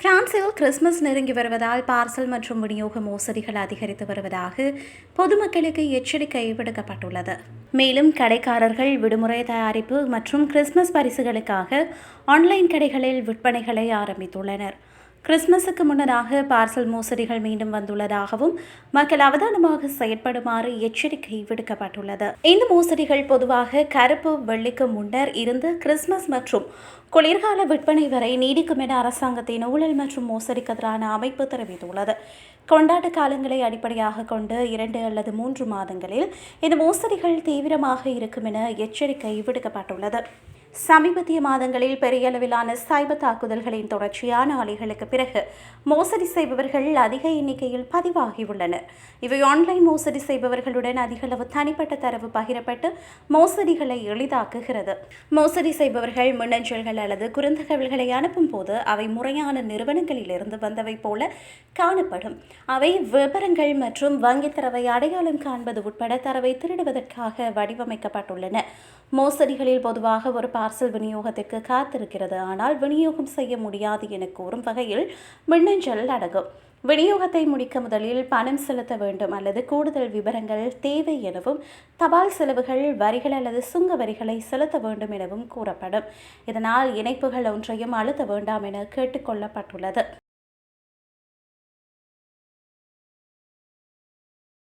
பிரான்சில் கிறிஸ்மஸ் நெருங்கி வருவதால் பார்சல் மற்றும் விநியோக மோசடிகள் அதிகரித்து வருவதாக பொதுமக்களுக்கு எச்சரிக்கை விடுக்கப்பட்டுள்ளது. மேலும் கடைக்காரர்கள் விடுமுறை தயாரிப்பு மற்றும் கிறிஸ்துமஸ் பரிசுகளுக்காக ஆன்லைன் கடைகளில் விற்பனைகளை ஆரம்பித்துள்ளனர். கிறிஸ்துமஸுக்கு முன்னதாக பார்சல் மோசடிகள் மீண்டும் வந்துள்ளதாகவும் மக்கள் அவதானமாக செயற்படுமாறு எச்சரிக்கை விடுக்கப்பட்டுள்ளது. இந்த மோசடிகள் பொதுவாக கருப்பு வெள்ளிக்கு முன்னர் இருந்து கிறிஸ்துமஸ் மற்றும் குளிர்கால விற்பனை வரை நீடிக்கும் என அரசாங்கத்தின் ஊழல் மற்றும் மோசடிக்கு எதிரான அமைப்பு தெரிவித்துள்ளது. கொண்டாட்ட காலங்களை அடிப்படையாக கொண்டு இரண்டு அல்லது மூன்று மாதங்களில் இந்த மோசடிகள் தீவிரமாக இருக்கும் என எச்சரிக்கை விடுக்கப்பட்டுள்ளது. சமீபத்திய மாதங்களில் பெரிய அளவிலான சைபர் தாக்குதல்களின் தொடர்ச்சியான அலைகளுக்கு பிறகு மோசடி செய்பவர்கள் அதிக எண்ணிக்கையில் பதிவாகியுள்ளனர். இவை ஆன்லைன் மோசடி செய்பவர்களுடன் அதிகளவு தனிப்பட்ட தரவு பகிரப்பட்டு மோசடிகளை எளிதாக்குகிறது. மோசடி செய்பவர்கள் மின்னஞ்சல்கள் அல்லது குறுந்தகவல்களை அனுப்பும் போது அவை முறையான நிறுவனங்களிலிருந்து வந்தவை போல காணப்படும். அவை விவரங்கள் மற்றும் வங்கித் தரவை அடையாளம் காண்பது உட்பட தரவை திருடுவதற்காக வடிவமைக்கப்பட்டுள்ளன. மோசடிகளில் பொதுவாக ஒரு பார்சல் விநியோகத்திற்கு காத்திருக்கிறது. ஆனால் விநியோகம் செய்ய முடியாது என கூறும் வகையில் மின்னஞ்சல் அடங்கும் விநியோகத்தை முடிக்க முதலில் பணம் செலுத்த வேண்டும் அல்லது கூடுதல் விவரங்கள் தேவை எனவும் தபால் செலவுகள் வரிகள் அல்லது சுங்க வரிகளை செலுத்த வேண்டும் எனவும் கூறப்படும். இதனால் இணைப்புகள் ஒன்றையும் அழுத்த வேண்டாம் என கேட்டுக்கொள்ளப்பட்டுள்ளது